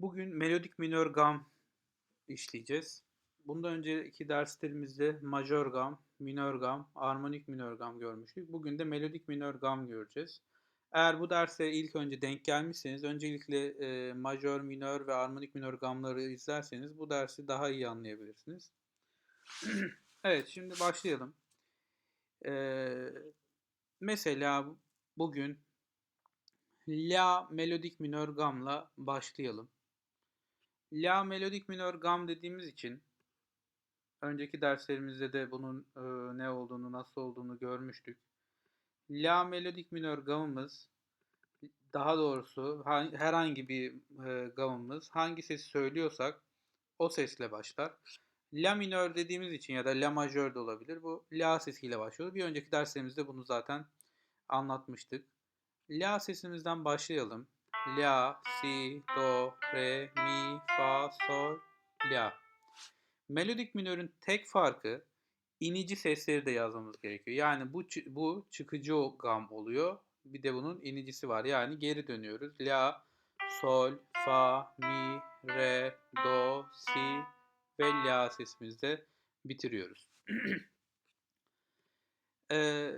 Bugün melodik minör gam işleyeceğiz. Bundan önceki derslerimizde majör gam, minör gam, armonik minör gam görmüştük. Bugün de melodik minör gam göreceğiz. Eğer bu derse ilk önce denk gelmişseniz öncelikle e, majör, minör ve armonik minör gamları izlerseniz bu dersi daha iyi anlayabilirsiniz. evet şimdi başlayalım. Ee, mesela bugün La melodik minör gamla başlayalım. La melodik minör gam dediğimiz için önceki derslerimizde de bunun e, ne olduğunu, nasıl olduğunu görmüştük. La melodik minör gamımız daha doğrusu herhangi bir e, gamımız hangi sesi söylüyorsak o sesle başlar. La minör dediğimiz için ya da la majör de olabilir. Bu la sesiyle başlıyor. Bir önceki derslerimizde bunu zaten anlatmıştık. La sesimizden başlayalım. La, si, do, re, mi, fa, sol, la. Melodik minörün tek farkı inici sesleri de yazmamız gerekiyor. Yani bu bu çıkıcı gam oluyor. Bir de bunun inicisi var. Yani geri dönüyoruz. La, sol, fa, mi, re, do, si ve la sesimizde bitiriyoruz. ee,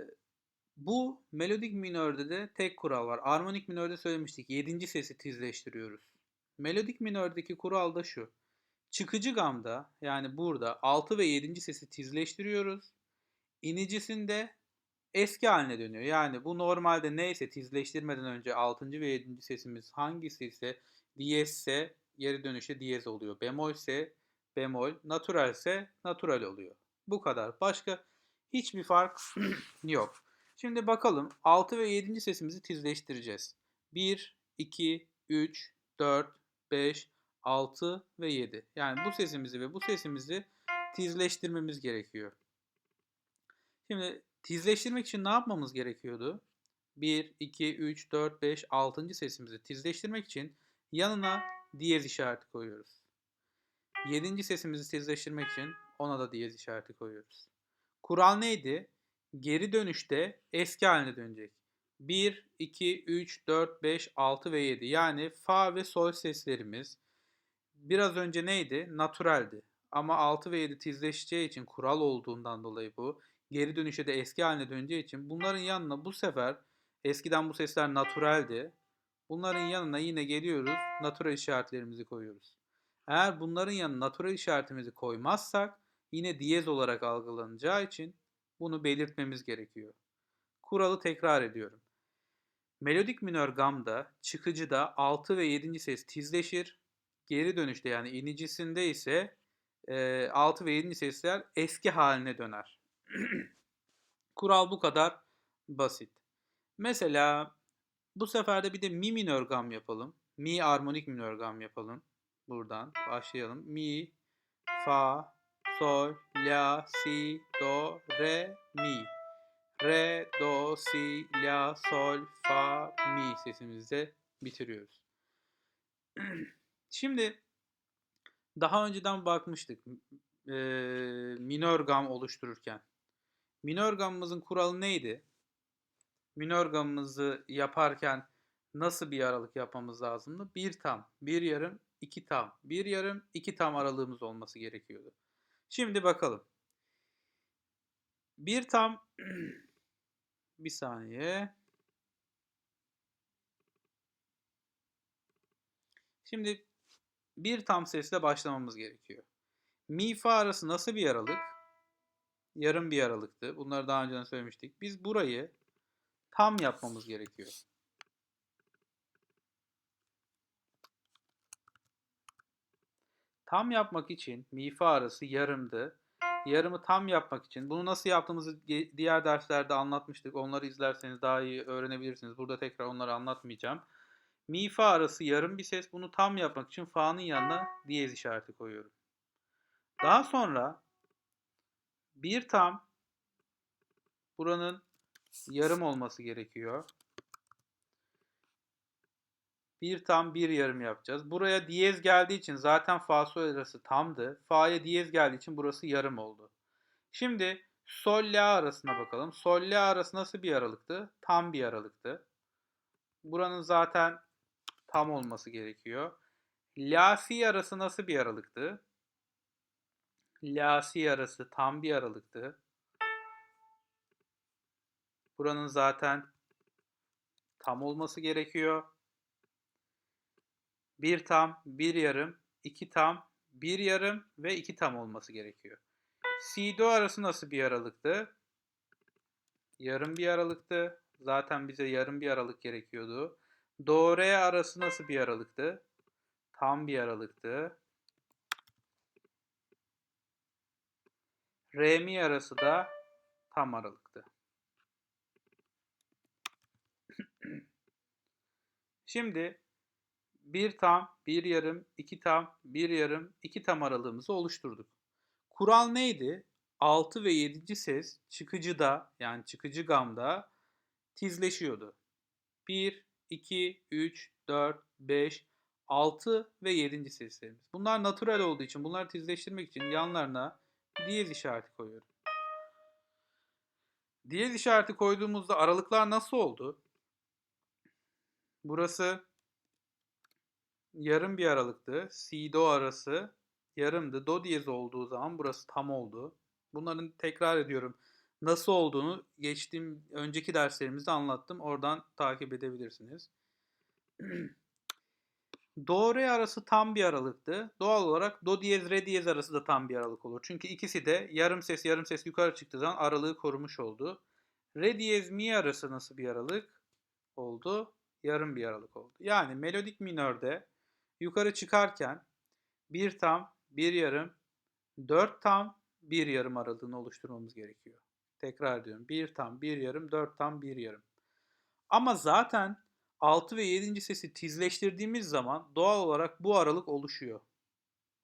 bu melodik minörde de tek kural var. Armonik minörde söylemiştik. Yedinci sesi tizleştiriyoruz. Melodik minördeki kural da şu. Çıkıcı gamda yani burada 6 ve 7. sesi tizleştiriyoruz. İnicisinde eski haline dönüyor. Yani bu normalde neyse tizleştirmeden önce 6. ve 7. sesimiz hangisi ise diyezse geri dönüşe diyez oluyor. Bemol ise bemol, natural ise natural oluyor. Bu kadar. Başka hiçbir fark yok. Şimdi bakalım 6 ve 7. sesimizi tizleştireceğiz. 1, 2, 3, 4, 5, 6 ve 7. Yani bu sesimizi ve bu sesimizi tizleştirmemiz gerekiyor. Şimdi tizleştirmek için ne yapmamız gerekiyordu? 1, 2, 3, 4, 5, 6. sesimizi tizleştirmek için yanına diyez işareti koyuyoruz. 7. sesimizi tizleştirmek için ona da diyez işareti koyuyoruz. Kural neydi? Geri dönüşte eski haline dönecek. 1, 2, 3, 4, 5, 6 ve 7. Yani fa ve sol seslerimiz biraz önce neydi? Naturaldi. Ama 6 ve 7 tizleşeceği için kural olduğundan dolayı bu. Geri dönüşe de eski haline döneceği için bunların yanına bu sefer eskiden bu sesler naturaldi. Bunların yanına yine geliyoruz. Natural işaretlerimizi koyuyoruz. Eğer bunların yanına natural işaretimizi koymazsak yine diyez olarak algılanacağı için bunu belirtmemiz gerekiyor. Kuralı tekrar ediyorum. Melodik minör gamda çıkıcıda 6 ve 7. ses tizleşir. Geri dönüşte yani inicisinde ise e, 6 ve 7. sesler eski haline döner. Kural bu kadar basit. Mesela bu sefer de bir de mi minör gam yapalım. Mi armonik minör gam yapalım. Buradan başlayalım. Mi, fa, sol, la, si, do, re, mi. Re, do, si, la, sol, fa, mi sesimizde bitiriyoruz. Şimdi daha önceden bakmıştık e, minör gam oluştururken. Minör gamımızın kuralı neydi? Minör gamımızı yaparken nasıl bir aralık yapmamız lazımdı? Bir tam, bir yarım, iki tam, bir yarım, iki tam aralığımız olması gerekiyordu. Şimdi bakalım. Bir tam bir saniye. Şimdi bir tam sesle başlamamız gerekiyor. Mi fa arası nasıl bir aralık? Yarım bir aralıktı. Bunları daha önce söylemiştik. Biz burayı tam yapmamız gerekiyor. Tam yapmak için mi fa arası yarımdı. Yarımı tam yapmak için bunu nasıl yaptığımızı diğer derslerde anlatmıştık. Onları izlerseniz daha iyi öğrenebilirsiniz. Burada tekrar onları anlatmayacağım. Mi arası yarım bir ses. Bunu tam yapmak için fa'nın yanına diyez işareti koyuyorum. Daha sonra bir tam buranın yarım olması gerekiyor. Bir tam bir yarım yapacağız. Buraya diyez geldiği için zaten fa sol arası tamdı. Fa'ya diyez geldiği için burası yarım oldu. Şimdi sol la arasına bakalım. Sol la arası nasıl bir aralıktı? Tam bir aralıktı. Buranın zaten tam olması gerekiyor. La si arası nasıl bir aralıktı? La si arası tam bir aralıktı. Buranın zaten tam olması gerekiyor. Bir tam, bir yarım, iki tam, bir yarım ve iki tam olması gerekiyor. Si do arası nasıl bir aralıktı? Yarım bir aralıktı. Zaten bize yarım bir aralık gerekiyordu. Do re arası nasıl bir aralıktı? Tam bir aralıktı. Re mi arası da tam aralıktı. Şimdi bir tam, bir yarım, iki tam, bir yarım, iki tam aralığımızı oluşturduk. Kural neydi? 6 ve 7. ses çıkıcıda yani çıkıcı gamda tizleşiyordu. 1, 2, 3, 4, 5, 6 ve 7. seslerimiz. Bunlar natural olduğu için bunları tizleştirmek için yanlarına diyez işareti koyuyorum. Diyez işareti koyduğumuzda aralıklar nasıl oldu? Burası yarım bir aralıktı. Si do arası yarımdı. Do diyez olduğu zaman burası tam oldu. Bunların tekrar ediyorum. Nasıl olduğunu geçtiğim önceki derslerimizde anlattım. Oradan takip edebilirsiniz. Do re arası tam bir aralıktı. Doğal olarak do diyez re diyez arası da tam bir aralık olur. Çünkü ikisi de yarım ses yarım ses yukarı çıktığı zaman aralığı korumuş oldu. Re diyez mi arası nasıl bir aralık oldu? Yarım bir aralık oldu. Yani melodik minörde yukarı çıkarken bir tam, bir yarım, dört tam, bir yarım aralığını oluşturmamız gerekiyor. Tekrar ediyorum. Bir tam, bir yarım, dört tam, bir yarım. Ama zaten 6 ve 7. sesi tizleştirdiğimiz zaman doğal olarak bu aralık oluşuyor.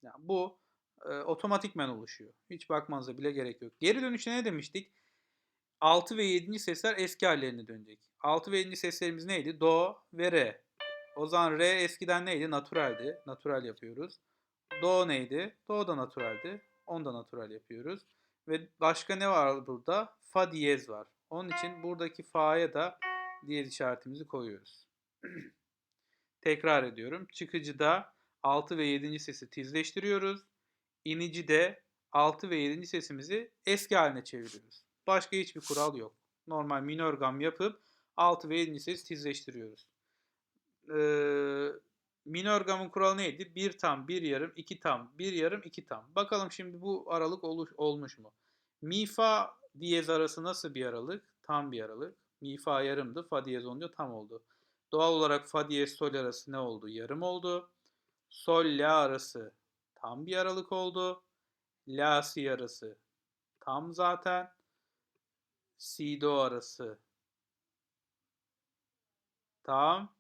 Yani bu e, otomatikmen oluşuyor. Hiç bakmanıza bile gerek yok. Geri dönüşte ne demiştik? 6 ve 7. sesler eski hallerine dönecek. 6 ve 7. seslerimiz neydi? Do ve re. O zaman re eskiden neydi? Naturaldi. Natural yapıyoruz. Do neydi? Do da naturaldi. Onu da natural yapıyoruz. Ve başka ne var burada? Fa diyez var. Onun için buradaki fa'ya da diyez işaretimizi koyuyoruz. Tekrar ediyorum. Çıkıcıda 6 ve 7. sesi tizleştiriyoruz. İnici de 6 ve 7. sesimizi eski haline çeviriyoruz. Başka hiçbir kural yok. Normal minör gam yapıp 6 ve 7. sesi tizleştiriyoruz. Ee, minör gamın kuralı neydi? 1 tam, 1 yarım, 2 tam, 1 yarım, 2 tam. Bakalım şimdi bu aralık oluş, olmuş mu? Mi fa diyez arası nasıl bir aralık? Tam bir aralık. Mi fa yarımdı, fa diyez olunca tam oldu. Doğal olarak fa diyez sol arası ne oldu? Yarım oldu. Sol la arası tam bir aralık oldu. La si arası tam zaten. Si do arası tam.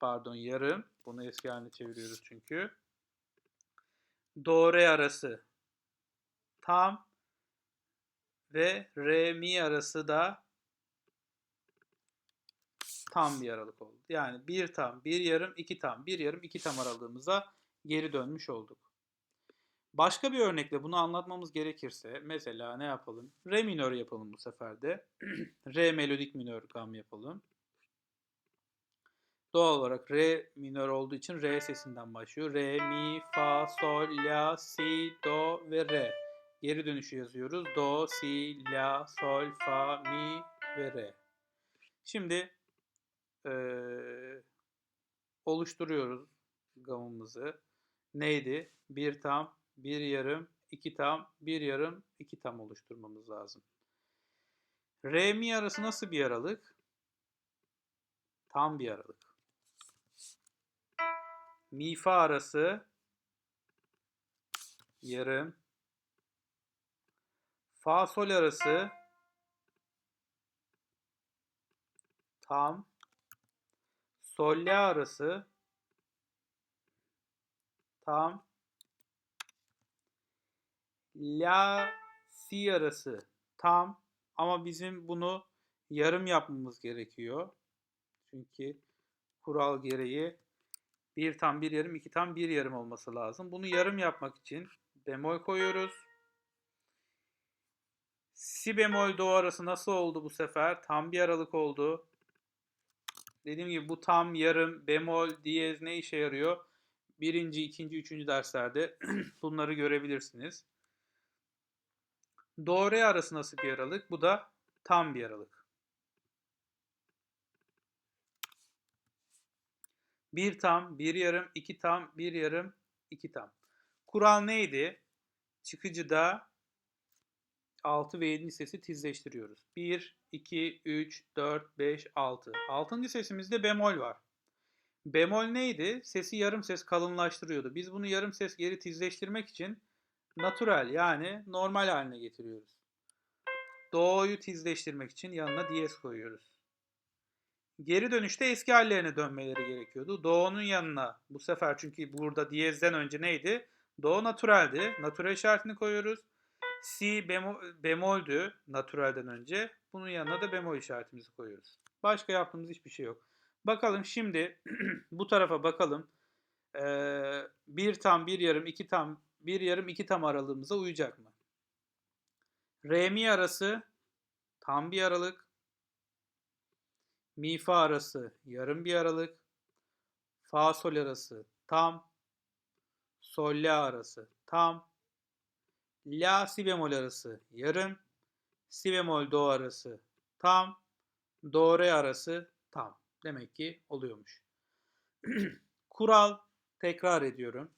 Pardon yarım. Bunu eski haline çeviriyoruz çünkü. Do re arası tam ve re mi arası da tam bir aralık oldu. Yani bir tam, bir yarım, iki tam, bir yarım, iki tam aralığımıza geri dönmüş olduk. Başka bir örnekle bunu anlatmamız gerekirse mesela ne yapalım? Re minör yapalım bu sefer de. Re melodik minör gam yapalım. Doğal olarak re minör olduğu için re sesinden başlıyor. Re, mi, fa, sol, la, si, do ve re. Geri dönüşü yazıyoruz. Do, si, la, sol, fa, mi ve re. Şimdi ee, oluşturuyoruz gamımızı. Neydi? Bir tam, bir yarım, iki tam, bir yarım, iki tam oluşturmamız lazım. Re mi arası nasıl bir aralık? Tam bir aralık. Mi fa arası yarım. Fa sol arası tam. Sol la arası tam. La si arası tam ama bizim bunu yarım yapmamız gerekiyor. Çünkü kural gereği bir tam bir yarım iki tam bir yarım olması lazım. Bunu yarım yapmak için bemol koyuyoruz. Si bemol do arası nasıl oldu bu sefer? Tam bir aralık oldu. Dediğim gibi bu tam yarım bemol diyez ne işe yarıyor? birinci, ikinci, üçüncü derslerde bunları görebilirsiniz. Do re arası nasıl bir aralık? Bu da tam bir aralık. Bir tam, bir yarım, iki tam, bir yarım, iki tam. Kural neydi? Çıkıcıda 6 ve 7. sesi tizleştiriyoruz. 1, 2, 3, 4, 5, 6. 6. sesimizde bemol var. Bemol neydi? Sesi yarım ses kalınlaştırıyordu. Biz bunu yarım ses geri tizleştirmek için natural yani normal haline getiriyoruz. Do'yu tizleştirmek için yanına diyez koyuyoruz. Geri dönüşte eski hallerine dönmeleri gerekiyordu. Do'nun yanına bu sefer çünkü burada diyezden önce neydi? Do naturaldi. Natural işaretini koyuyoruz. Si bemol, bemoldü naturalden önce. Bunun yanına da bemol işaretimizi koyuyoruz. Başka yaptığımız hiçbir şey yok. Bakalım şimdi bu tarafa bakalım. Ee, bir tam, bir yarım, iki tam, bir yarım, iki tam aralığımıza uyacak mı? Re mi arası tam bir aralık. Mi fa arası yarım bir aralık. Fa sol arası tam. Sol la arası tam. La si bemol arası yarım. Si bemol do arası tam. Do re arası tam. Demek ki oluyormuş. Kural tekrar ediyorum.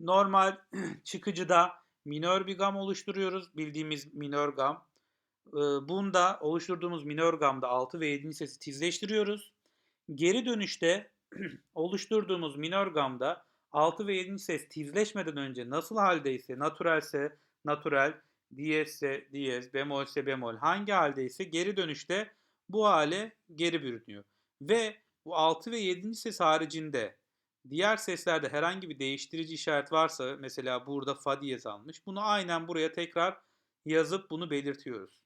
Normal çıkıcıda minör bir gam oluşturuyoruz. Bildiğimiz minör gam. Ee, Bunda oluşturduğumuz minör gamda 6 ve 7. sesi tizleştiriyoruz. Geri dönüşte oluşturduğumuz minör gamda 6 ve 7. ses tizleşmeden önce nasıl haldeyse, naturalse natural, diyezse diyez, bemolse bemol hangi haldeyse geri dönüşte bu hale geri bürünüyor. Ve bu 6 ve 7. ses haricinde diğer seslerde herhangi bir değiştirici işaret varsa mesela burada fa diyez almış. Bunu aynen buraya tekrar yazıp bunu belirtiyoruz.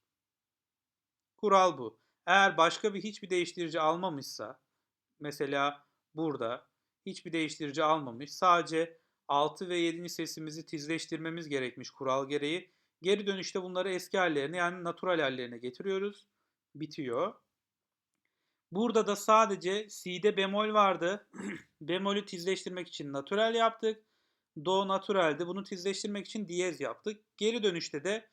Kural bu. Eğer başka bir hiçbir değiştirici almamışsa mesela burada hiçbir değiştirici almamış. Sadece 6 ve 7. sesimizi tizleştirmemiz gerekmiş kural gereği. Geri dönüşte bunları eski hallerine yani natural hallerine getiriyoruz. Bitiyor. Burada da sadece C'de bemol vardı. Bemolü tizleştirmek için natural yaptık. Do naturaldi. Bunu tizleştirmek için diyez yaptık. Geri dönüşte de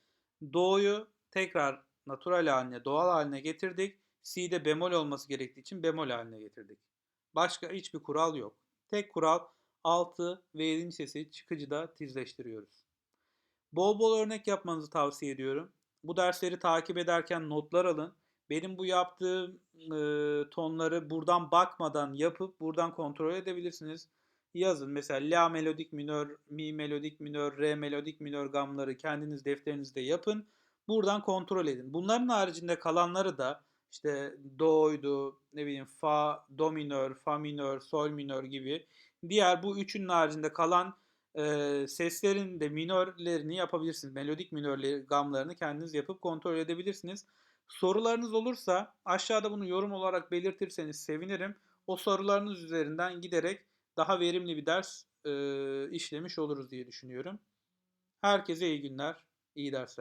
do'yu tekrar natural haline, doğal haline getirdik. C'de bemol olması gerektiği için bemol haline getirdik. Başka hiçbir kural yok. Tek kural 6 ve 7. sesi çıkıcıda tizleştiriyoruz. Bol bol örnek yapmanızı tavsiye ediyorum. Bu dersleri takip ederken notlar alın. Benim bu yaptığım e, tonları buradan bakmadan yapıp buradan kontrol edebilirsiniz. Yazın mesela la melodik minör, mi melodik minör, re melodik minör gamları kendiniz defterinizde yapın. Buradan kontrol edin. Bunların haricinde kalanları da işte do'ydu, ne bileyim fa, do minör, fa minör, sol minör gibi diğer bu üçünün haricinde kalan e, seslerin de minörlerini yapabilirsiniz. Melodik minörleri, gamlarını kendiniz yapıp kontrol edebilirsiniz. Sorularınız olursa aşağıda bunu yorum olarak belirtirseniz sevinirim. O sorularınız üzerinden giderek daha verimli bir ders e, işlemiş oluruz diye düşünüyorum. Herkese iyi günler, iyi dersler.